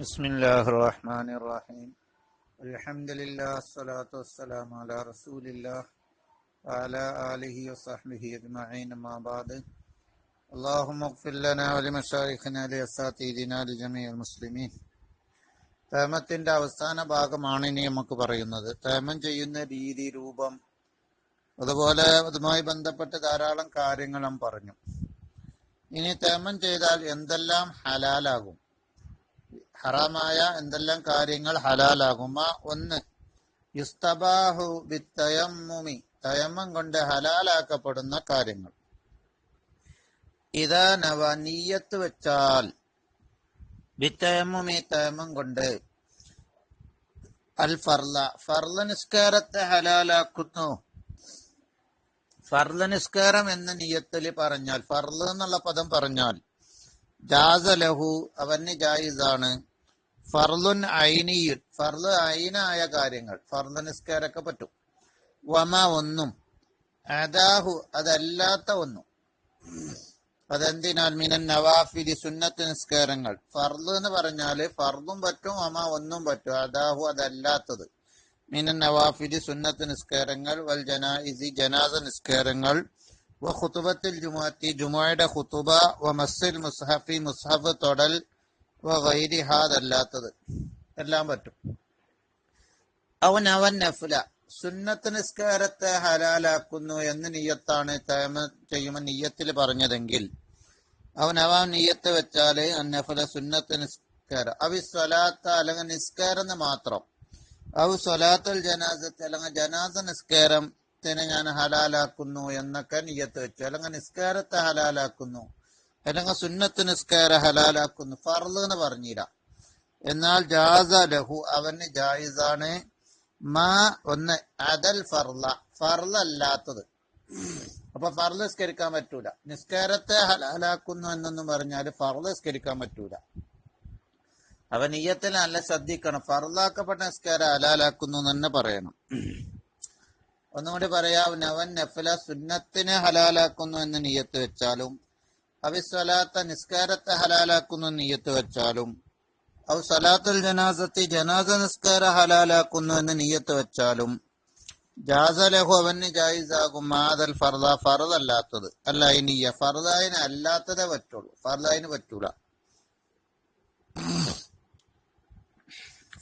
بسم الله الرحمن الرحيم الحمد لله الصلاة والسلام على رسول الله وعلى آله وصحبه أجمعين ما بعد اللهم اغفر لنا ولمشايخنا لأساتذنا لجميع المسلمين തേമത്തിന്റെ അവസാന ഭാഗമാണ് ഇനി നമുക്ക് പറയുന്നത് തേമം ചെയ്യുന്ന രീതി രൂപം അതുപോലെ അതുമായി ബന്ധപ്പെട്ട് ധാരാളം കാര്യങ്ങൾ നാം പറഞ്ഞു ഇനി തേമം ചെയ്താൽ എന്തെല്ലാം ഹലാലാകും ഹറാമായ എന്തെല്ലാം കാര്യങ്ങൾ ഹലാലാകുമ? ഒന്ന് യുസ്തബാഹു വിത്തയമ്മുമി തയമ്മം കൊണ്ട് ഹലാലാക്കപ്പെടുന്ന കാര്യങ്ങൾ. ഇതാ നവ നീയത്ത് വെച്ചാൽ വിത്തയമ്മുമി തയമ്മം കൊണ്ട് അൽ ഫർല ഫർല നിസ്കാരത്തെ ഹലാലാക്കുന്നു. ഫർല നിസ്കാരം എന്ന നിയത്തിൽ പറഞ്ഞാൽ ഫർല എന്നുള്ള പദം പറഞ്ഞാൽ ജാസ ലഹു അവന് ജായിസാണ്. ഫർലുൻ ഐനിയുൻ ഫർൽ ഐനായ കാര്യങ്ങൾ ഫർലു നിസ്കാരമൊക്കെ പറ്റും. വമ ഒന്നും. അദാഹു അതല്ലാത്ത ഒന്നും. അതെന്തിനാൽ മിനൻ നവാഫിലി സുന്നത്ത് നിസ്കാരങ്ങൾ. ഫർദ് എന്ന് പറഞ്ഞാൽ ഫർദും പറ്റും അമ ഒന്നും പറ്റും. അദാഹു അതല്ലാത്തത്. മിനൻ നവാഫിലി സുന്നത്ത് നിസ്കാരങ്ങൾ വൽ ജനാഇസി ജനാസ നിസ്കാരങ്ങൾ വ ഖുതുബത്തിൽ ജുമാത്തി ജുമായുടെ ഖുതുബ വ മസ്സിൽ മുസ്ഹഫി മുസ്ഹഫ് തൊടൽ ഗൈരി എല്ലാം പറ്റും. അവൻ അവൻ നഫുല. സുന്നത്ത് നിസ്കാരത്തെ ഹലാലാക്കുന്നു എന്ന് നീയത്താണ് തേമ ചെയ്യുമ്പോൾ നീയത്തിൽ പറഞ്ഞതെങ്കിൽ. അവൻ അവൻ നീയത്ത് വെച്ചാൽ അന്നഫുല സുന്നത്ത് നിസ്കാരം. അവി സ്വലാത്ത അല്ലെങ്കിൽ നിസ്കാരം എന്ന് മാത്രം. അവ സ്വലാത്തൽ ജനാസത്ത് അല്ലെങ്കിൽ ജനാസ നിസ്കാരത്തിന് ഞാൻ ഹലാലാക്കുന്നു എന്നൊക്കെ നീയത്ത് വെച്ചു. അല്ലെങ്കിൽ നിസ്കാരത്തെ ഹലാലാക്കുന്നു. അല്ലെങ്കിൽ സുന്നത്ത് നിസ്കാര ഹലാലാക്കുന്നു. ഫർദ് എന്ന് പറഞ്ഞില്ല എന്നാൽ ജാസ ലഹു അവന് ജായിസാണ്. മാ ഒന്ന് അതൽ ഫർല ഫർൾ അപ്പൊ ഫർദ് നിസ്കരിക്കാൻ പറ്റൂല. നിസ്കാരത്തെ ഹലാലാക്കുന്നു എന്നൊന്നും പറഞ്ഞാൽ ഫർദ് നിസ്കരിക്കാൻ പറ്റൂല. അവൻ ഈയത്തിൽ നല്ല ശ്രദ്ധിക്കണം. ഫർദാക്കപ്പെട്ട നിസ്കാരം ഹലാലാക്കുന്നു തന്നെ പറയണം. ഒന്നുകൂടി പറയാം. നവൻ നഫല സുന്നത്തിനെ ഹലാലാക്കുന്നു എന്ന് നീയത്ത് വെച്ചാലും അവിസ്വലാത്ത നിസ്കാരത്തെ ഹലാലാക്കുന്നു നീയത്ത് വെച്ചാലും ഔ സലാത്തുൽ ജനാസത്തി ജനാസ നിസ്കാര ഹലാലാക്കുന്നു എന്ന് നീയത്ത് വെച്ചാലും ജാസലഹു അവന് ജായിസാകും മാതൽ ഫർദ ഫർദ് അല്ലാത്തത് അല്ല ഇനിയ ഫർദായിന് അല്ലാത്തതേ പറ്റുള്ളൂ. ഫർദായിന് പറ്റൂല.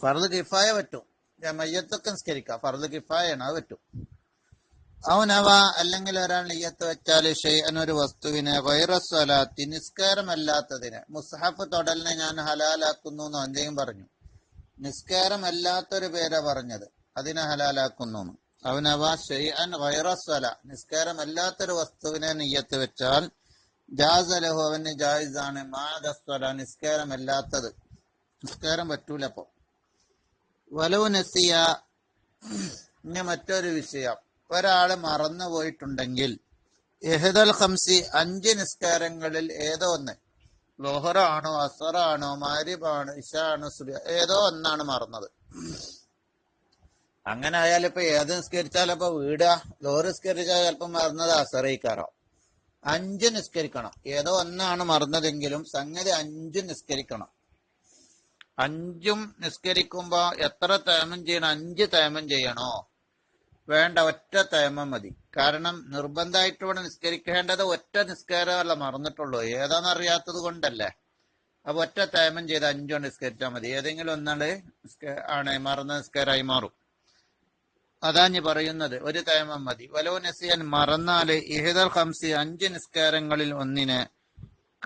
ഫർദ് കിഫായ പറ്റും. മയ്യത്തൊക്കെ നിസ്കരിക്കാം. ഫർദ് കിഫായാണ് അത് പറ്റും. അവനവ അല്ലെങ്കിൽ ഒരാൾ നെയ്യത്ത് വെച്ചാൽ ഷെയ്അൻ ഒരു വസ്തുവിനെ വൈറസ്വലാത്തി നിസ്കാരമല്ലാത്തതിന്. മുസ്ഹഫ് തൊടലിനെ ഞാൻ ഹലാലാക്കുന്നു എന്ന് എന്തെങ്കിലും പറഞ്ഞു. നിസ്കാരമല്ലാത്തൊരു പേരാ പറഞ്ഞത്. അതിനെ ഹലാലാക്കുന്നു അവനവ ഷെയ്അൻ വൈറസ്വല നിസ്കാരമല്ലാത്തൊരു വസ്തുവിനെ നെയ്യത്ത് വെച്ചാൽ ജാസലഹു അവന് ജായിസാണ്. മാദസ്വല നിസ്കാരമല്ലാത്തത്. നിസ്കാരം പറ്റൂല അപ്പോ. വലവ് നസിയ ഇനി മറ്റൊരു വിഷയം. ഒരാൾ മറന്നു പോയിട്ടുണ്ടെങ്കിൽ എഹദൽ ഖംസി അഞ്ച് നിസ്കാരങ്ങളിൽ ഏതോ ഒന്ന്. ലോഹറാണോ അസറാണോ മാരിബാണോ ഇഷാണോ സുബിയ ഏതോ ഒന്നാണ് മറന്നത്. അങ്ങനെ ആയാൽ ഇപ്പൊ ഏത് നിസ്കരിച്ചാലും ഇപ്പൊ വീടാ ലോഹർ നിസ്കരിച്ചാൽ ചിലപ്പോൾ മറന്നത് അസറയിക്കാറോ അഞ്ച് നിസ്കരിക്കണം. ഏതോ ഒന്നാണ് മറന്നതെങ്കിലും സംഗതി അഞ്ച് നിസ്കരിക്കണം. അഞ്ചും നിസ്കരിക്കുമ്പോ എത്ര തേമം ചെയ്യണം? അഞ്ച് തേമം ചെയ്യണോ? വേണ്ട ഒറ്റ തേമം മതി. കാരണം നിർബന്ധമായിട്ട് ഇവിടെ നിസ്കരിക്കേണ്ടത് ഒറ്റ നിസ്കാരമല്ല മറന്നിട്ടുള്ളൂ. ഏതാണെന്നറിയാത്തത് കൊണ്ടല്ലേ? അപ്പൊ ഒറ്റ തേമം ചെയ്ത് അഞ്ചോ നിസ്കരിച്ചാൽ മതി. ഏതെങ്കിലും ഒന്നാൾ ആണ് മറന്ന നിസ്കാരമായി മാറും. അതാ ഞാൻ പറയുന്നത്. ഒരു തേമം മതി. വലോ നസിയൻ മറന്നാൽ ഇഹിദൽ ഹംസി അഞ്ച് നിസ്കാരങ്ങളിൽ ഒന്നിന്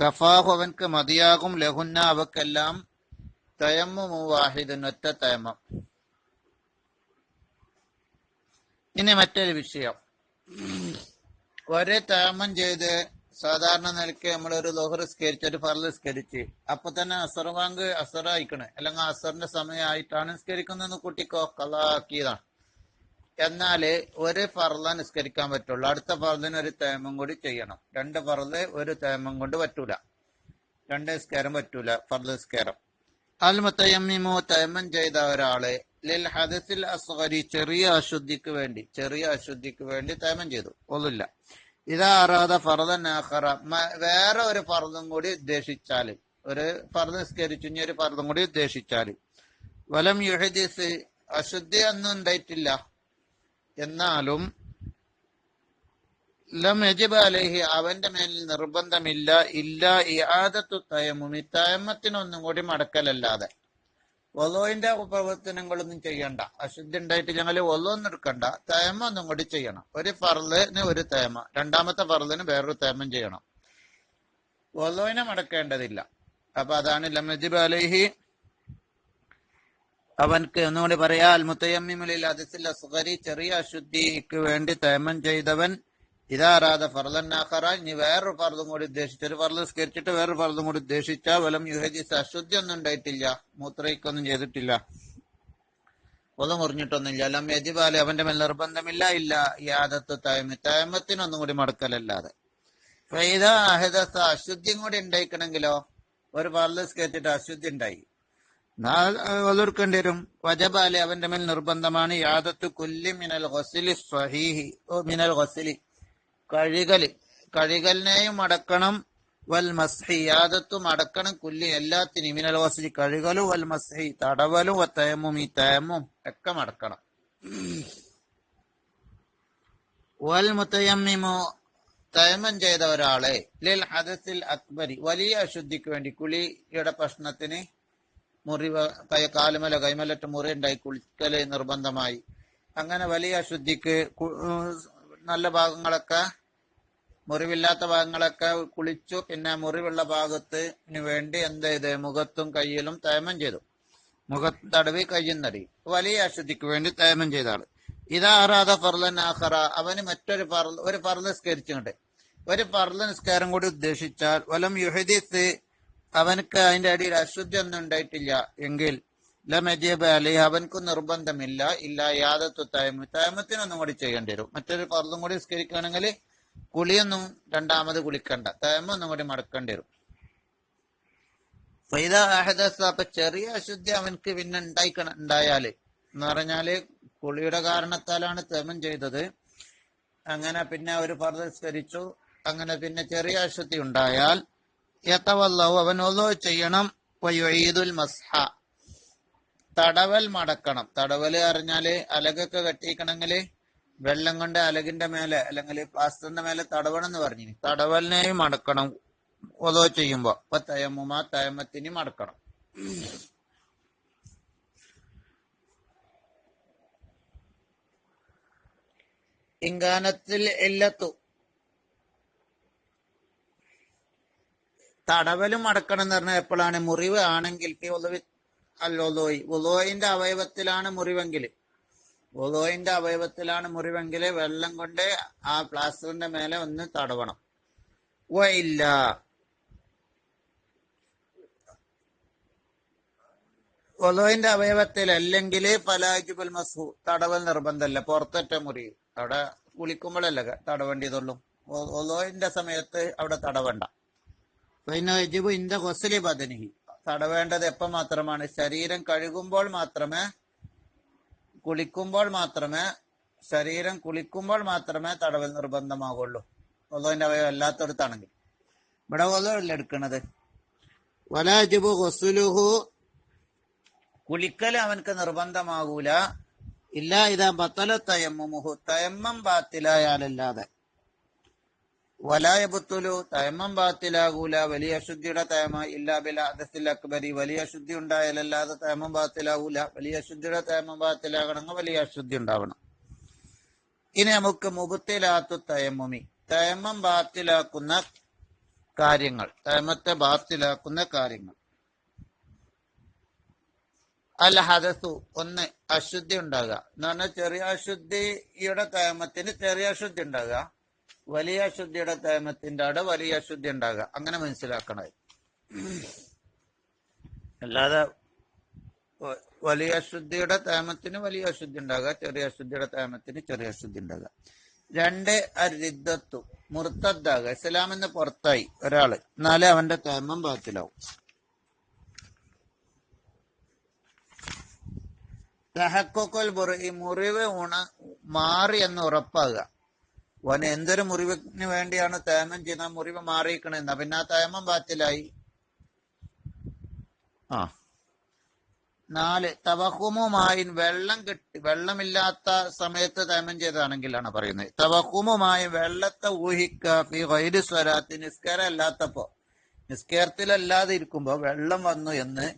കഫാഹുവൻക്ക് മതിയാകും. ലഹുന്ന അവക്കെല്ലാം തയമ്മു വാഹിദൻ ഒറ്റ തേമം. ഇനി മറ്റൊരു വിഷയം. ഒരേ താമം ചെയ്ത് സാധാരണ നിലയ്ക്ക് നമ്മൾ ഒരു ലോഹർ സ്കരിച്ച് ഒരു ഫറൽ സ്കരിച്ച് അപ്പൊ തന്നെ അസർ വാങ്ക് അസർ അയക്കണേ അല്ലെങ്കിൽ അസറിന്റെ സമയമായിട്ടാണ് നിസ്കരിക്കുന്നതെന്ന് കുട്ടിക്കോ കലാക്കിയതാണ് എന്നാൽ ഒരു ഫറല നിസ്കരിക്കാൻ പറ്റുള്ളൂ. അടുത്ത ഫറലിന് ഒരു തേമം കൂടി ചെയ്യണം. രണ്ട് ഫറൽ ഒരു തേമം കൊണ്ട് പറ്റൂല. രണ്ട് നിസ്കാരം പറ്റൂല ഫറൽ നിസ്കാരം. അൽ മുത്തയമ്മിമോ തേമം ചെയ്ത ഒരാൾ ലിൽ ഹദസിൽ ചെറിയ അശുദ്ധിക്ക് വേണ്ടി ചെറിയ അശുദ്ധിക്ക് വേണ്ടി തേമം ചെയ്തു. ഒന്നുമില്ല. ഇതാ അറാത ഫർദൻ ആഖറ. വേറെ ഒരു ഫറദും കൂടി ഉദ്ദേശിച്ചാൽ ഒരു ഫറദ് നിസ്കരിച്ചു ഇനി ഒരു ഫറദും കൂടി ഉദ്ദേശിച്ചാൽ വലം യുഹദിസ് അശുദ്ധി ഒന്നും ഉണ്ടായിട്ടില്ല. എന്നാലും ലം യജിബ് അലഹി അവന്റെ മേലിൽ നിർബന്ധമില്ല. ഇല്ല ഇയാദത്തു തയമ്മും ഈ തയമ്മത്തിനൊന്നും കൂടി മടക്കലല്ലാതെ. ഒലോയിന്റെ പ്രവർത്തനങ്ങളൊന്നും ചെയ്യണ്ട. അശുദ്ധി ഉണ്ടായിട്ട് ഞങ്ങൾ ഒലൊന്നും എടുക്കണ്ട. തേമ ഒന്നും കൂടി ചെയ്യണം. ഒരു പറലിന് ഒരു തേമ. രണ്ടാമത്തെ പറലിന് വേറൊരു തേമം ചെയ്യണം. ഒലോയിനെ മടക്കേണ്ടതില്ല. അപ്പൊ അതാണ് ലമജിബ് അലൈഹി. അവൻക്ക് ഒന്നുകൂടി പറയാ അൽമുത്തയമ്മിമുലിൽ അതിസിൽ അസ്ഗരി ചെറിയ അശുദ്ധിക്ക് വേണ്ടി തേമം ചെയ്തവൻ ഇതാറാതെ ഫർദന്നാഖറ ഇനി വേറൊരു ഫർദും കൂടി ഉദ്ദേശിച്ചു ഒരു ഫർദ് സ്കരിച്ചിട്ട് വേറൊരു ഫർദും കൂടി ഉദ്ദേശിച്ച വലം യുഹജിസ് അശുദ്ധി ഒന്നും ഉണ്ടായിട്ടില്ല മൂത്രയ്ക്കൊന്നും ചെയ്തിട്ടില്ല. ഒന്നും മുറിഞ്ഞിട്ടൊന്നുമില്ല. ലം യജിബാലി അവന്റെ മേൽ നിർബന്ധമില്ല ഇല്ല യാദത്ത് തയമ തയമത്തിനൊന്നും കൂടി മടക്കലല്ലാതെ. ഫൈദ അഹദസ അശുദ്ധിയും കൂടി ഉണ്ടായിക്കണമെങ്കിലോ ഒരു ഫർദ് സ്കരിച്ചിട്ട് അശുദ്ധി ഉണ്ടായി ും. വരും. അവന്റെ മേൽ നിർബന്ധമാണ് യാദത്ത് കുല്ലി മിനൽ ഹൊസിലി സ്വഹീഹി ഓ മിനൽ ഗൊസിലി. കഴുകൽ. കഴുകലിനെയും അടക്കണം. വൽ മസ്ഹി യാദത്തും അടക്കണം. കുല്ലി എല്ലാത്തിനും. മിനൽ വസതി കഴുകലും വൽ മസ്ഹി തടവലും തയമ്മും. ഈ തേമും ഒക്കെ അടക്കണം വൽ മുത്തയമ്മിമു തയമം ചെയ്ത ഒരാളെ ലിൽ ഹദസിൽ അക്ബരി വലിയ അശുദ്ധിക്ക് വേണ്ടി കുളിയുടെ പ്രശ്നത്തിന് മുറിവ് കൈ കാലുമല കൈമലറ്റ് മുറി ഉണ്ടായി കുളിക്കൽ നിർബന്ധമായി. അങ്ങനെ വലിയ അശുദ്ധിക്ക് നല്ല ഭാഗങ്ങളൊക്കെ മുറിവില്ലാത്ത ഭാഗങ്ങളൊക്കെ കുളിച്ചു പിന്നെ മുറിവുള്ള ഭാഗത്തിന് വേണ്ടി എന്ത് ചെയ്ത്? മുഖത്തും കയ്യിലും തേമം ചെയ്തു. മുഖത്ത് തടവി കയ്യും നടി വലിയ അശുദ്ധിക്ക് വേണ്ടി തേമം ചെയ്ത ആൾ. ഇതാറാത ഫർലൻ ആഹറ അവന് മറ്റൊരു ഫർദ് ഒരു പറൽ നിസ്കരിച്ചുകൊണ്ട് ഒരു പറൽ നിസ്കാരം കൂടി ഉദ്ദേശിച്ചാൽ വലം യുഹദീസ് അവനക്ക് അതിന്റെ അടിയിൽ അശുദ്ധി ഒന്നും ഉണ്ടായിട്ടില്ല എങ്കിൽ ലമജീബ് അലി അവനക്ക് നിർബന്ധമില്ല. ഇല്ല യാദത്തു തയമ തയമത്തിനൊന്നും കൂടി ചെയ്യേണ്ടി വരും. മറ്റൊരു ഫർദും കൂടി നിസ്കരിക്കുകയാണെങ്കിൽ കുളിയൊന്നും രണ്ടാമത് കുളിക്കണ്ട. തേമൊന്നും കൂടി മടക്കേണ്ടി വരും. ഫൈദ അഹദസ അപ്പൊ ചെറിയ അശുദ്ധി അവനക്ക് പിന്നെ ഉണ്ടായിക്കണ ഉണ്ടായാൽ. എന്ന് പറഞ്ഞാൽ കുളിയുടെ കാരണത്താലാണ് തേമം ചെയ്തത്. അങ്ങനെ പിന്നെ ഒരു ഫർദ് നിസ്കരിച്ചു അങ്ങനെ പിന്നെ ചെറിയ അശുദ്ധി ഉണ്ടായാൽ യത്തവല്ലഹു അവൻ ഒലോ ചെയ്യണം. വയുഈദുൽ മസ്ഹ. തടവൽ മടക്കണം. തടവൽ അറിഞ്ഞാൽ അലകൊക്കെ കെട്ടിക്കണമെങ്കിൽ വെള്ളം കൊണ്ട് അലകിന്റെ മേലെ അല്ലെങ്കിൽ പ്ലാസ്റ്ററിന്റെ മേലെ തടവണം എന്ന് പറഞ്ഞു. തടവലിനെയും അടക്കണം ഓതോ ചെയ്യുമ്പോ. അപ്പൊ തയമ്മുമ തയമ്മത്തിനെയും അടക്കണം ഇങ്കാനത്തിൽ ഇല്ലത്തു. തടവലും അടക്കണം എന്ന് പറഞ്ഞാൽ എപ്പോഴാണ്? മുറിവ് ആണെങ്കിൽ ഉളവി അല്ലോലോയി അവയവത്തിലാണ് മുറിവെങ്കിൽ. ഉലോയിന്റെ അവയവത്തിലാണ് മുറിവെങ്കിൽ വെള്ളം കൊണ്ട് ആ പ്ലാസ്റ്ററിന്റെ മേലെ ഒന്ന് തടവണം. വയില്ല ഒലോയിന്റെ അവയവത്തിൽ അല്ലെങ്കിൽ പലാജുബൽ മസു തടവൽ നിർബന്ധമല്ല പുറത്തൊറ്റ മുറി. അവിടെ കുളിക്കുമ്പോഴല്ല തടവേണ്ടിയതുള്ളൂ. ഒലോയിന്റെ സമയത്ത് അവിടെ തടവണ്ട. ഇന്ത ഗൊസലി ബദനിഹി. തടവേണ്ടത് എപ്പം മാത്രമാണ്? ശരീരം കഴുകുമ്പോൾ മാത്രമേ കുളിക്കുമ്പോൾ മാത്രമേ ശരീരം കുളിക്കുമ്പോൾ മാത്രമേ തടവൽ നിർബന്ധമാകുള്ളൂ ഒലോന്റെ അവയവം അല്ലാത്തടത്താണെങ്കിൽ. ഇവിടെ ഒലോല്ല എടുക്കണത്? വലാജിബു കുളിക്കൽ അവൻക്ക് നിർബന്ധമാകൂല ഇല്ല ഇതാ ബത്തല തയമ്മുഹു. തയമ്മം ബാത്തിലായാലല്ലാതെ. വലായബുത്തുലു തയമ്മം ബാത്തിലാകൂല വലിയ അശുദ്ധിയുടെ തയമ ഇല്ലാ ബില അദസിൽ അക്ബരി വലിയ അശുദ്ധി ഉണ്ടായാലല്ലാതെ തയമം ബാത്തിലാകൂല വലിയ അശുദ്ധിയുടെ തയമം ബാത്തിലാകണമെങ്കിൽ വലിയ അശുദ്ധി ഉണ്ടാവണം. ഇനി നമുക്ക് മുബത്തിലാത്തു തയമ്മുമി. തയമ്മം ബാത്തിലാക്കുന്ന കാര്യങ്ങൾ തയമത്തെ ബാത്തിലാക്കുന്ന കാര്യങ്ങൾ. അൽ ഹദസു ഒന്ന് അശുദ്ധി ഉണ്ടാകുക. എന്ന് പറഞ്ഞാൽ ചെറിയ അശുദ്ധിയുടെ തയമത്തിന് ചെറിയ അശുദ്ധി ഉണ്ടാകുക. വലിയ അശുദ്ധിയുടെ തേമത്തിന്റെ അവിടെ വലിയ അശുദ്ധി ഉണ്ടാകുക. അങ്ങനെ മനസ്സിലാക്കണത്. അല്ലാതെ വലിയ അശുദ്ധിയുടെ തേമത്തിന് വലിയ അശുദ്ധി ഉണ്ടാകുക ചെറിയ അശുദ്ധിയുടെ തേമത്തിന് ചെറിയ അശുദ്ധി ഉണ്ടാകുക. രണ്ട് അരിദ്ദത്തു മുർത്തദ്ദാകുക. ഇസ്ലാമിന്ന് പുറത്തായി ഒരാൾ. എന്നാലേ അവന്റെ തേമം ബാത്തിലാവും. തഹക്കൊൽ ഈ മുറിവ് ഉണ മാറി എന്ന് ഉറപ്പാകുക. ഓന് എന്തൊരു മുറിവിന് വേണ്ടിയാണ് തേമം ചെയ്യുന്ന മുറിവ് മാറിയിക്കണെന്ന പിന്നെ ആ തേമം ബാത്തിലായി. ആ. നാല് തവഹുമുമായി വെള്ളം കിട്ടി വെള്ളമില്ലാത്ത സമയത്ത് തേമം ചെയ്താണെങ്കിലാണ് പറയുന്നത്. തവഹുമുമായി വെള്ളത്തെ ഊഹിക്ക ഫി സ്വരാത്തി നിസ്കാരം അല്ലാത്തപ്പോ നിസ്കാരത്തിലല്ലാതെ ഇരിക്കുമ്പോ വെള്ളം വന്നു എന്ന്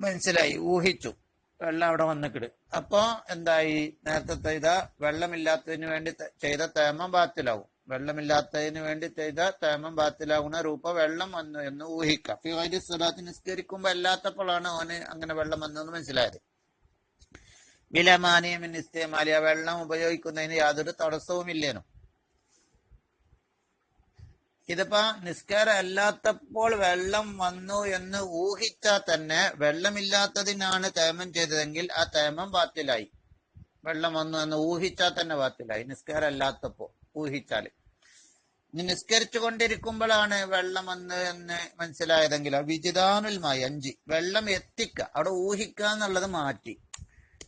മനസ്സിലായി ഊഹിച്ചു. വെള്ളം അവിടെ വന്നിക്കിട്. അപ്പോ എന്തായി? നേരത്തെ ചെയ്ത വെള്ളമില്ലാത്തതിന് വേണ്ടി ചെയ്ത തേമം ബാത്തിലാവും വെള്ളമില്ലാത്തതിന് വേണ്ടി ചെയ്ത തേമം ബാത്തിലാവുന്ന രൂപ വെള്ളം വന്നു എന്ന് ഊഹിക്കാം. ഫി ഗൈരി സ്വലാത്ത് നിസ്കരിക്കുമ്പോ അല്ലാത്തപ്പോഴാണ് അവന് അങ്ങനെ വെള്ളം വന്നതെന്ന് മനസ്സിലായത്. വിലമാനിയമിൻ ഇസ്തേമാലിയ വെള്ളം ഉപയോഗിക്കുന്നതിന് യാതൊരു തടസ്സവും ഇല്ലേനും ഇതിപ്പോ നിസ്കാരം അല്ലാത്തപ്പോൾ വെള്ളം വന്നു എന്ന് ഊഹിച്ചാൽ തന്നെ വെള്ളമില്ലാത്തതിനാണ് തേമം ചെയ്തതെങ്കിൽ ആ തേമം ബാത്തിലായി. വെള്ളം വന്നു എന്ന് ഊഹിച്ചാൽ തന്നെ ബാത്തിലായി. നിസ്കാരം അല്ലാത്തപ്പോ ഊഹിച്ചാൽ ഇനി നിസ്കരിച്ചു കൊണ്ടിരിക്കുമ്പോഴാണ് വെള്ളം വന്ന് എന്ന് മനസ്സിലായതെങ്കിൽ വിജിതാനുൽമായി അഞ്ച് വെള്ളം എത്തിക്ക. അവിടെ ഊഹിക്കുക എന്നുള്ളത് മാറ്റി.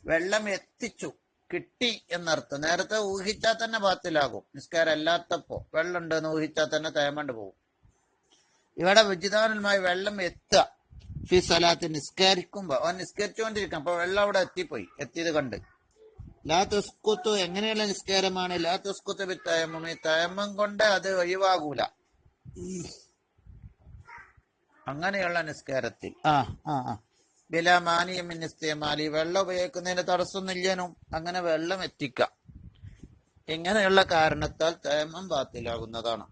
വെള്ളം എത്തിച്ചു. കിട്ടി എന്നർത്ഥം. നേരത്തെ ഊഹിച്ചാൽ തന്നെ ബാത്തിലാകും. നിസ്കാരം അല്ലാത്തപ്പോ വെള്ളം ഉണ്ടെന്ന് ഊഹിച്ചാൽ തന്നെ തേമണ്ട് പോകും. ഇവിടെ വിജിതാനുൽമായി വെള്ളം എത്തുക. ഫി സ്വലാത്ത് നിസ്കരിക്കുമ്പോ. അവൻ നിസ്കരിച്ചുകൊണ്ടിരിക്കണം അപ്പൊ വെള്ളം അവിടെ എത്തിപ്പോയി. എത്തിയത് കണ്ട്. ലാ തുസ്കുത്തു എങ്ങനെയുള്ള നിസ്കാരമാണ്? ലാ തുസ്കുത്ത് ബി തയമം ഈ തയമം കൊണ്ട് അത് ഒഴിവാകൂല. അങ്ങനെയുള്ള നിസ്കാരത്തിൽ. ആ ആ ആ. ബില മാനിയമിൻ ഇസ്തേമാലി. വെള്ളം ഉപയോഗിക്കുന്നതിന് തടസ്സമൊന്നുമില്ലേനും അങ്ങനെ വെള്ളം എത്തിക്കാം. ഇങ്ങനെയുള്ള കാരണത്താൽ തേമം ബാത്തിലാകുന്നതാണ്.